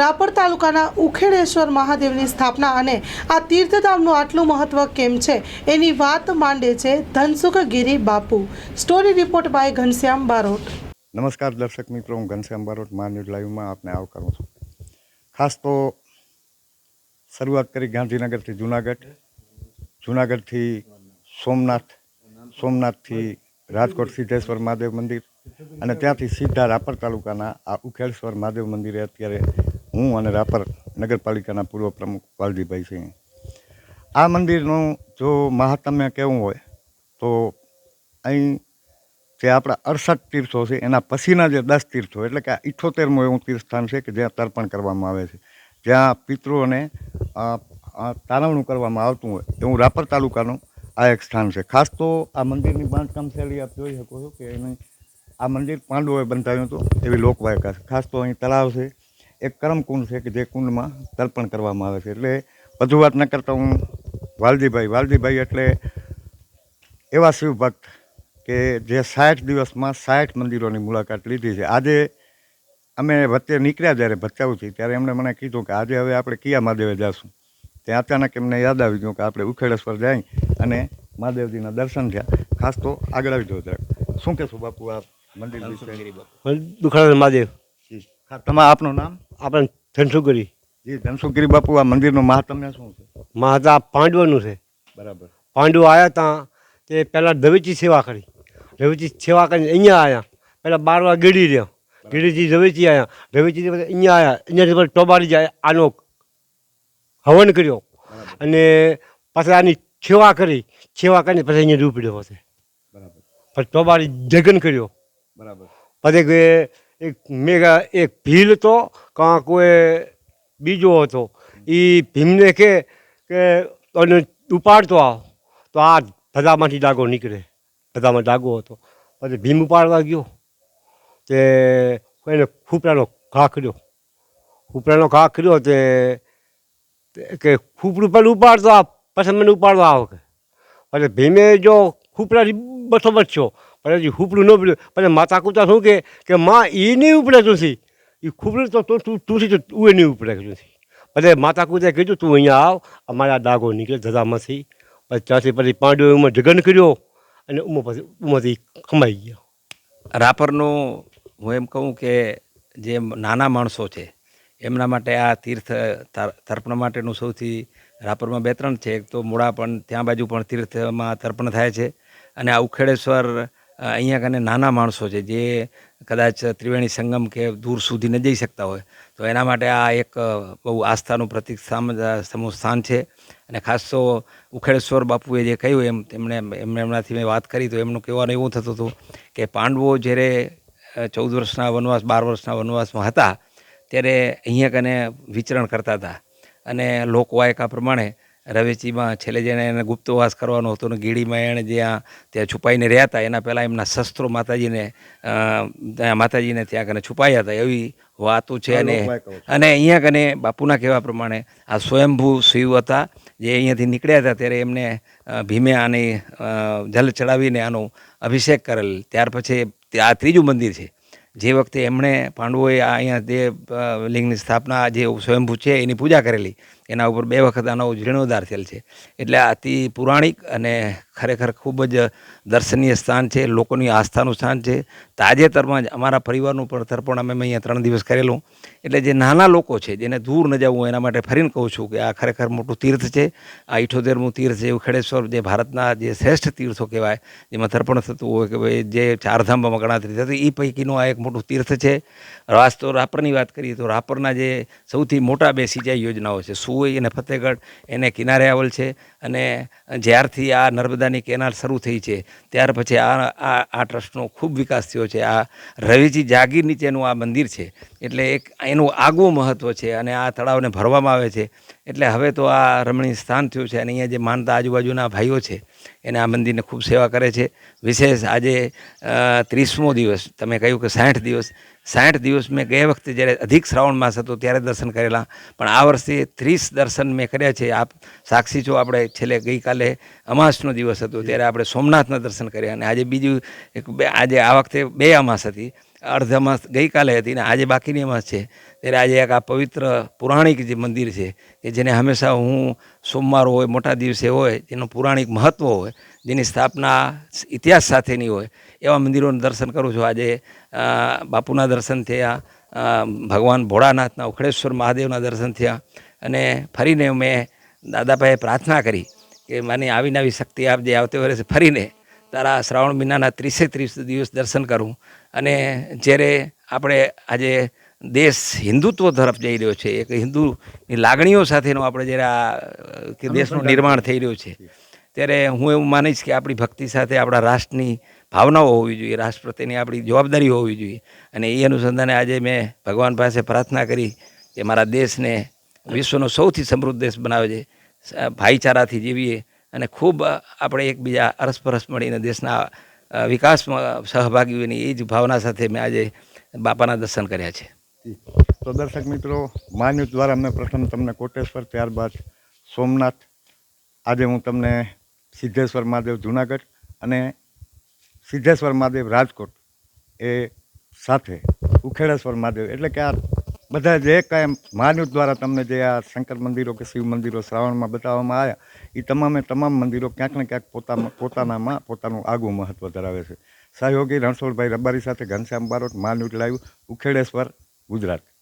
રાપર તાલુકાના ઉખેડેશ્વર મહાદેવની સ્થાપના અને આ તીર્થધામનું આટલું મહત્વ કેમ છે એની વાત માંડે છે Dhansukh Giri Bapu. Story report by Ghanshyam Barot. નમસ્કાર દર્શક મિત્રો, હું ઘનશ્યામ બારોટ મા ન્યૂઝ લાઈવમાં આપને આવકારું છું. ખાસ તો શરૂઆત કરી ગાંધીનગરથી જુનાગઢ, જુનાગઢથી સોમનાથ, સોમનાથથી રાજકોટ સિદ્ધેશ્વર મહાદેવ મંદિર અને ત્યાંથી સીધા રાપર તાલુકાના આ ઉખેડેશ્વર મહાદેવ મંદિરે અત્યારે હું અને રાપર નગરપાલિકાના પૂર્વ પ્રમુખ વાલજીભાઈ સિંહ આ મંદિરનું જો મહાત્મ્ય કેવું હોય, તો અહીં જે આપણા અડસઠ તીર્થો છે, એના પછીના જે દસ તીર્થો, એટલે કે આ ઇઠ્ઠોતેરમું એવું તીર્થસ્થાન છે કે જ્યાં તર્પણ કરવામાં આવે છે. જ્યાં પિતૃઓને તારવણું કરવામાં આવતું હોય, એવું રાપર તાલુકાનું આ એક સ્થાન છે. ખાસ તો આ મંદિરની બાંધકામ શૈલી આપ જોઈ શકો છો કે એની આ મંદિર પાંડવોએ બંધાવ્યું હતું એવી લોકવાયકા છે. ખાસ તો અહીં તળાવ છે એક કરમકુંડ છે કે જે કુંડમાં તર્પણ કરવામાં આવે છે. એટલે વધુ વાત ન કરતા હું વાલજીભાઈ વાલજીભાઈ એટલે એવા શિવ ભક્ત કે જે સાઠ દિવસમાં સાઠ મંદિરોની મુલાકાત લીધી છે. આજે અમે વચ્ચે નીકળ્યા જ્યારે ભચાઉથી ત્યારે એમણે મને કીધું કે આજે હવે આપણે કિયા મહાદેવે જઈશું ત્યાં અચાનક એમને યાદ આવી ગયું કે આપણે ઉખેડેશ્વર જઈ અને મહાદેવજીના દર્શન થયા. ખાસ તો આગળ આવી જવું શું કહેશું બાપુ આ મંદિર દુખાડા મહાદેવ? તમા આપનું નામ? આપણે ધનસુગરી જી ધનસુગરી બાપુ આ મંદિરનું મહાત્મ્ય શું છે? મહાતા પાંડવોનું છે. બરાબર. પાંડવો આવ્યા ત્યાં તે પહેલાં દવેચી સેવા કરી. રવેચી સેવા કરીને અહીંયા આવ્યા પહેલાં બાર વાર ગીડી રહ્યા. ગીડીથી રવેચી આવ્યા રવેચીથી પછી અહીંયા આવ્યા અહીંયાથી પછી ટોબારી જાય આનો હવન કર્યો. અને પછી આની સેવા કરી. સેવા કરીને પછી અહીંયા રૂપડ્યો પછી બરાબર. પછી ટોબારી જગન કર્યો. બરાબર. પછી એક મેગા, એક ભીલ હતો કાં કોઈ બીજો હતો. એ ભીમને કે તને ઉપાડતો આવ. તો આ બધામાંથી ડાગો નીકળે. બધામાં ડાગો હતો. પછી ભીમ ઉપાડવા ગયો. તે એને ખૂપડાનો ઘા કર્યો ખૂપડાનો ઘા કર્યો તે કે ખૂપડું પેલું ઉપાડતો આવ. પછી મને ઉપાડવા આવ કે. પછી ભીમે જો ખૂપડાથી બસો બચ્યો પછી હજી ખૂપડું ન પડ્યું. પછી માતા કૂતા શું કે કે માં એ નહીં ઉપડે તુંસી એ ખૂબડું તો તું તું તુંસી તો તું એ નહીં ઉપડે તુંસી પછી માતા કૂતાએ કીધું, તું અહીંયા આવ, અમારા ડાગો નીકળે ધજામાંથી પછી ત્યાંથી પછી પાંડવે ઉમાં જગન કર્યો અને ઉમાં પછી ઉમાંથી ખમાઈ ગયો. રાપરનું હું એમ કહું કે જે નાના માણસો છે, એમના માટે આ તીર્થ તર્પણ માટેનું સૌથી રાપરમાં બે ત્રણ છે. એક તો મોડા પણ, ત્યાં બાજુ પણ તીર્થમાં તર્પણ થાય છે. અને આ ઉખેડેશ્વર અહીંયા કને નાના માણસો છે, જે કદાચ ત્રિવેણી સંગમ કે દૂર સુધી ન જઈ શકતા હોય, તો એના માટે આ એક બહુ આસ્થાનું પ્રતિક સ્થાન છે. અને ખાસ તો ઉખેડેશ્વર બાપુએ જે કહ્યું એમ, તેમણે, એમને એમનાથી મેં વાત કરી, તો એમનું કહેવાનું એવું થતું હતું કે પાંડવો જ્યારે ચૌદ વર્ષના વનવાસ, બાર વર્ષના વનવાસમાં હતા, ત્યારે અહીંયા કને વિચરણ કરતા હતા. અને લોકવાયકા પ્રમાણે રવેચીમાં છેલ્લે જેને એને ગુપ્તવાસ કરવાનો હતો અને ગીડીમાં એણે જ્યાં ત્યાં છુપાઈને રહ્યા હતા એના પહેલાં એમના શસ્ત્રો માતાજીને માતાજીને ત્યાં કને છુપાયા હતા એવી વાતો છે અને અને અહીંયા કને બાપુના કહેવા પ્રમાણે આ સ્વયંભૂ શિવ હતા જે અહીંયાથી નીકળ્યા હતા ત્યારે એમને ભીમે આની જલ ચડાવીને આનો અભિષેક કરેલ. ત્યાર પછી આ ત્રીજું મંદિર છે. જે વખતે એમણે પાંડવોએ આ અહીંયા જે લિંગની સ્થાપના જે સ્વયંભૂ છે એની પૂજા કરેલી. એના ઉપર બે વખત આનો જીર્ણોદ્ધાર થયેલ છે. એટલે અતિ પુરાણિક અને ખરેખર ખૂબ જ દર્શનીય સ્થાન છે, લોકોની આસ્થાનું સ્થાન છે. તાજેતરમાં જ અમારા પરિવારનું પણ તર્પણ અમે અહીંયા ત્રણ દિવસ કરેલું. એટલે જે નાના લોકો છે, જેને દૂર ન જવું એના માટે ફરીને કહું છું કે આ ખરેખર મોટું તીર્થ છે. આ ઇઠોતેરમું તીર્થ છે ઉખેડેશ્વર જે ભારતના જે શ્રેષ્ઠ તીર્થો કહેવાય, જેમાં તર્પણ થતું હોય કે ભાઈ જે ચારધામમાં ગણતરી થતી એ પૈકીનું આ એક મોટું તીર્થ છે. રાસ તો રાપરની વાત કરીએ તો રાપરના જે સૌથી મોટા બે સિંચાઈ યોજનાઓ છે સુઈ અને ફતેહગઢ એને કિનારે આવેલ છે અને જ્યારથી આ નર્મદાની કેનાલ શરૂ થઈ છે, ત્યાર પછી આ આ આ ટ્રસ્ટનો ખૂબ વિકાસ થયો છે. આ રવિજી જાગીર નીચેનું આ મંદિર છે. એટલે એક એનું આગવું મહત્ત્વ છે અને આ તળાવને ભરવામાં આવે છે. એટલે હવે તો આ રમણીય સ્થાન થયું છે અને અહીંયા જે માનતા આજુબાજુના ભાઈઓ છે એને આ મંદિરને ખૂબ સેવા કરે છે. વિશેષ આજે ત્રીસમો દિવસ, તમે કહ્યું કે સાઠ દિવસ. સાઠ દિવસ મેં ગયા વખતે જ્યારે અધિક શ્રાવણ માસ હતો ત્યારે દર્શન કરેલા. પણ આ વર્ષે ત્રીસ દર્શન મેં કર્યા છે. આપ સાક્ષી છો, આપણે છેલ્લે ગઈકાલે અમાસનો દિવસ હતો ત્યારે આપણે સોમનાથના દર્શન કર્યા. અને આજે બીજું એક બે, આજે આ વખતે બે અમાસ હતી. અર્ધ અમાસ ગઈકાલે હતી ને આજે બાકીની અમાસ છે. ત્યારે આજે એક આ પવિત્ર પૌરાણિક જે મંદિર છે, કે જેને હંમેશા હું સોમવાર હોય, મોટા દિવસે હોય, જેનું પૌરાણિક મહત્ત્વ હોય, જેની સ્થાપના ઇતિહાસ સાથેની હોય, એવા મંદિરોનું દર્શન કરું છું. આજે બાપુના દર્શન થયા ભગવાન ભોળાનાથના, ઉખડેશ્વર મહાદેવના દર્શન થયા, અને ફરીને મેં દાદાભાઈએ પ્રાર્થના કરી કે મને આવીને આવી શક્તિ આપજે આવતી વર્ષે ફરીને તારા શ્રાવણ મહિનાના ત્રીસે ત્રીસ દિવસ દર્શન કરું. અને જ્યારે આપણે આજે દેશ હિન્દુત્વ તરફ જઈ રહ્યો છે એક હિન્દુની લાગણીઓ સાથેનો આપણે જ્યારે આ કે દેશનું નિર્માણ થઈ રહ્યું છે ત્યારે હું એવું માનીશ કે આપણી ભક્તિ સાથે આપણા રાષ્ટ્રની ભાવનાઓ હોવી જોઈએ રાષ્ટ્ર પ્રત્યેની આપણી જવાબદારી હોવી જોઈએ. અને એ અનુસંધાને આજે મેં ભગવાન પાસે પ્રાર્થના કરી કે મારા દેશને વિશ્વનો સૌથી સમૃદ્ધ દેશ બનાવે છે ભાઈચારાથી જીવીએ અને ખૂબ આપણે એકબીજા અરસપરસ મળીને દેશના વિકાસમાં સહભાગી બની એ જ ભાવના સાથે મેં આજે બાપાના દર્શન કર્યા છે. તો દર્શક મિત્રો, માન્યુ દ્વારા મેં પ્રથમ તમને કોટેશ્વર, ત્યારબાદ સોમનાથ. આજે હું તમને સિદ્ધેશ્વર મહાદેવ, જુનાગઢ અને સિદ્ધેશ્વર મહાદેવ રાજકોટ એ સાથે ઉખેડેશ્વર મહાદેવ, એટલે કે આ બધા જે કાંઈ માનવ દ્વારા તમને જે આ શંકર મંદિરો કે શિવ મંદિરો શ્રાવણમાં બતાવવામાં આવ્યા એ તમામે તમામ મંદિરો ક્યાંક ને ક્યાંક પોતામાં, પોતાનામાં પોતાનું આગવું મહત્ત્વ ધરાવે છે. સહયોગી રણછોડભાઈ રબારી સાથે ઘનશ્યામ બારોટ માનવ લાઈવ, ઉખેડેશ્વર, ગુજરાત.